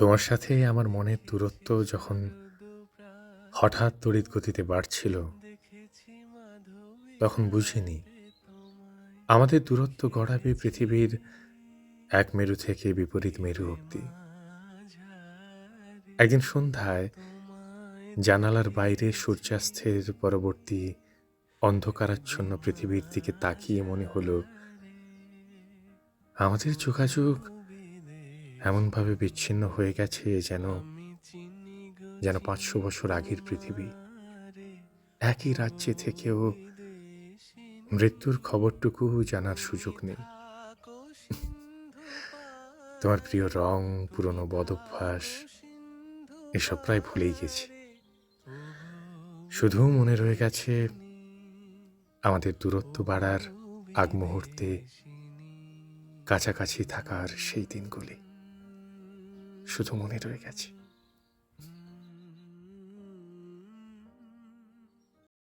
তোমার সাথে আমার মনের দূরত্ব যখন হঠাৎ তড়িৎ গতিতে বাড়ছিল, তখন বুঝিনি। আমাদের দূরত্ব গড়াবে পৃথিবীর এক মেরু থেকে বিপরীত মেরু অব্দি। একদিন সন্ধ্যায় জানালার বাইরে সূর্যাস্তের পরবর্তী অন্ধকারাচ্ছন্ন পৃথিবীর দিকে তাকিয়ে মনে হলো, আমাদের যোগাযোগ এমনভাবে বিচ্ছিন্ন হয়ে গেছে যেন যেন পাঁচশো বছর আগের পৃথিবী। একই রাজ্যে থেকেও মৃত্যুর খবরটুকু জানার সুযোগ নেই। তোমার প্রিয় রং, পুরনো বদভ্যাস, এসব প্রায় ভুলেই গেছি। শুধু মনে রয়ে গেছে আমাদের দূরত্ব বাড়ার আগ মুহূর্তে কাছাকাছি থাকার সেই দিনগুলি। শুধু মনে রয়ে গেছে